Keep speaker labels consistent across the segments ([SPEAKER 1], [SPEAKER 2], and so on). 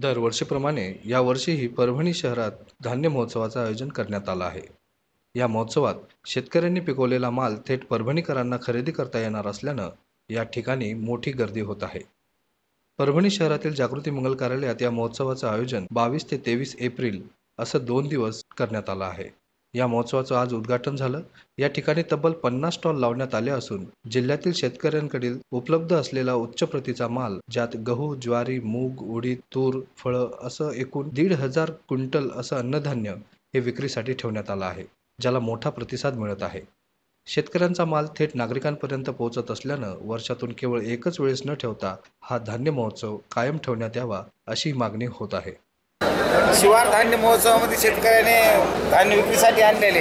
[SPEAKER 1] दरवर्षीप्रमाणे यावर्षीही परभणी शहरात धान्य महोत्सवाचं आयोजन करण्यात आलं आहे. या महोत्सवात शेतकऱ्यांनी पिकवलेला माल थेट परभणीकरांना खरेदी करता येणार असल्यानं या ठिकाणी मोठी गर्दी होत आहे. परभणी शहरातील जागृती मंगल कार्यालयात या महोत्सवाचं आयोजन बावीस ते तेवीस एप्रिल असं दोन दिवस करण्यात आलं आहे. या महोत्सवाचं आज उद्घाटन झालं. या ठिकाणी तब्बल पन्नास स्टॉल लावण्यात आले असून जिल्ह्यातील शेतकऱ्यांकडील उपलब्ध असलेला उच्च प्रतीचा माल ज्यात गहू ज्वारी मूग उडीद तूर फळं असं एकूण दीड हजार क्विंटल असं अन्नधान्य हे विक्रीसाठी ठेवण्यात आलं आहे ज्याला मोठा प्रतिसाद मिळत आहे. शेतकऱ्यांचा माल थेट नागरिकांपर्यंत पोहोचत असल्यानं वर्षातून केवळ एकच वेळेस न ठेवता हा धान्य महोत्सव कायम ठेवण्यात यावा अशी मागणी होत आहे.
[SPEAKER 2] शिवार धान्य महोत्सवामध्ये शेतकऱ्याने धान्य विक्रीसाठी आणलेले.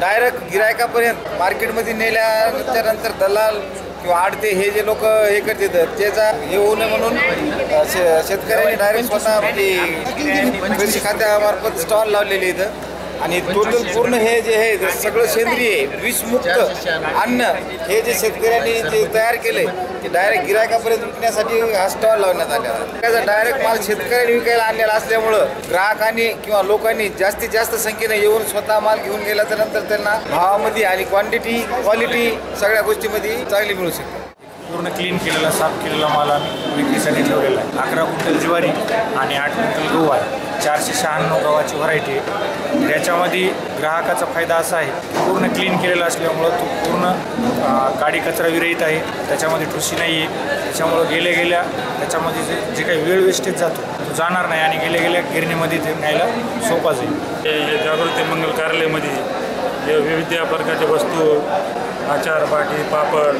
[SPEAKER 2] डायरेक्ट गिरायकापर्यंत मार्केटमध्ये नेल्यानंतर नंतर दलाल किंवा आडते हे जे लोक हे करतात त्याचा हे होऊ नये म्हणून शे- शेतकऱ्यांनी डायरेक्ट स्वतः म्हणजे कृषी खात्यामार्फत स्टॉल लावलेले इथं. आणि टोटल पूर्ण हे जे आहे सगळं सेंद्रिय विषमुक्त अन्न हे जे शेतकऱ्यांनी जे तयार केले ते डायरेक्ट गिरायकापर्यंत विकण्यासाठी हा स्टॉल लावण्यात आलेला त्याचा डायरेक्ट माल शेतकऱ्यांनी विकायला आणलेला असल्यामुळं ग्राहकांनी किंवा लोकांनी जास्तीत जास्त संख्येने येऊन स्वतः माल घेऊन गेल्याच्यानंतर त्यांना भावामध्ये आणि क्वांटिटी क्वालिटी सगळ्या गोष्टीमध्ये चांगली मिळू शकते.
[SPEAKER 3] पूर्ण क्लीन केलेला साफ केलेला माल आम्ही विक्रीसाठी ठेवलेला आहे. अकरा क्विंटल ज्वारी आणि आठ क्विंटल गहू आहे. चारशे शहाण्णव गव्हाची व्हरायटी आहे. याच्यामध्ये ग्राहकाचा फायदा असा आहे पूर्ण क्लीन केलेला असल्यामुळं तो पूर्ण गाडी काडी कचरा विरहित आहे. त्याच्यामध्ये ठुशी नाही आहे त्याच्यामुळं गेल्या गेल्या त्याच्यामध्ये जे जे काही वेळ वेस्टेज जातो तो जाणार नाही आणि गेल्या गेल्या गिरणीमध्ये ते न्यायला सोपा जाईल.
[SPEAKER 4] जागृती मंगल कार्यालयामध्ये जे विविध प्रकारच्या वस्तू आचार बाटी पापड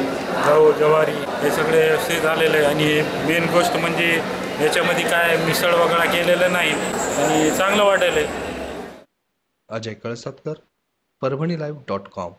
[SPEAKER 4] गहू ज्वारी हे सगळे व्यवस्थित झालेलं आहे. आणि मेन गोष्ट म्हणजे याच्यामध्ये काय मिसळ वगैरे केलेलं नाही आणि चांगलं वाटेल आहे.
[SPEAKER 1] Ajay Kalsatkar Parbhani live dot com